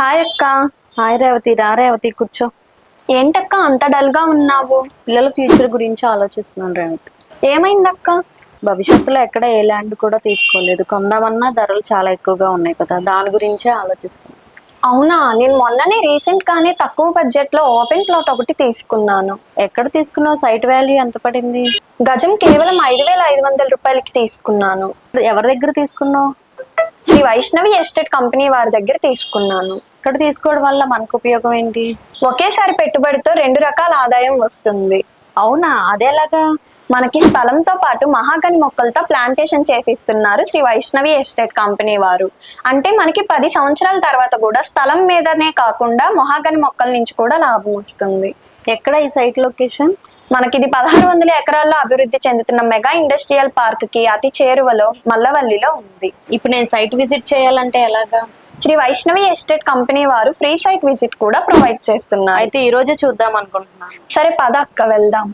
Hi అక్క. Hi Revathi రా రేవతి కూర్చో. ఏంటక్క అంత డల్గా ఉన్నావు? పిల్లల ఫ్యూచర్ గురించి ఆలోచిస్తున్నాను రేవతి. ఏమైందక్క? భవిష్యత్తులో ఎక్కడ ఏ ల్యాండ్ కూడా తీసుకోలేదు. కొందామన్నా ధరలు చాలా ఎక్కువగా ఉన్నాయి కదా దాని గురించే ఆలోచిస్తున్నాను అవునా? నేను మొన్ననే రీసెంట్ గానే తక్కువ బడ్జెట్లో ఓపెన్ ప్లాట్ ఒకటి తీసుకున్నాను. ఎక్కడ తీసుకున్నావు? సైట్ వాల్యూ ఎంత పడింది? గజం కేవలం ఐదు వేల ఐదు వందల రూపాయలకి తీసుకున్నాను. ఎవరి దగ్గర తీసుకున్నావు? వైష్ణవి ఎస్టేట్ కంపెనీ వారి దగ్గర తీసుకున్నాను. ఇక్కడ తీసుకోవడం వల్ల మనకు ఉపయోగం ఏంటి? ఒకేసారి పెట్టుబడితో రెండు రకాల ఆదాయం వస్తుంది. అవునా? అదేలాగా మనకి స్థలంతో పాటు మహాగని మొక్కలతో ప్లాంటేషన్ చేసిస్తున్నారు శ్రీ వైష్ణవి ఎస్టేట్ కంపెనీ వారు. అంటే మనకి పది సంవత్సరాల తర్వాత కూడా స్థలం మీదనే కాకుండా మహాగని మొక్కల నుంచి కూడా లాభం వస్తుంది. ఎక్కడ ఈ సైట్ లొకేషన్? మనకి ఇది పదహారు వందల ఎకరాల్లో అభివృద్ధి చెందుతున్న మెగా ఇండస్ట్రియల్ పార్క్కి అతి చేరువలో మల్లవల్లిలో ఉంది. ఇప్పుడు నేను సైట్ విజిట్ చేయాలంటే ఎలాగా? శ్రీ వైష్ణవి ఎస్టేట్ కంపెనీ వారు ఫ్రీ సైట్ విజిట్ కూడా ప్రొవైడ్ చేస్తున్నారు. అయితే ఈ రోజే చూద్దాం అనుకుంటున్నాను. సరే పద అక్క వెళ్దాం.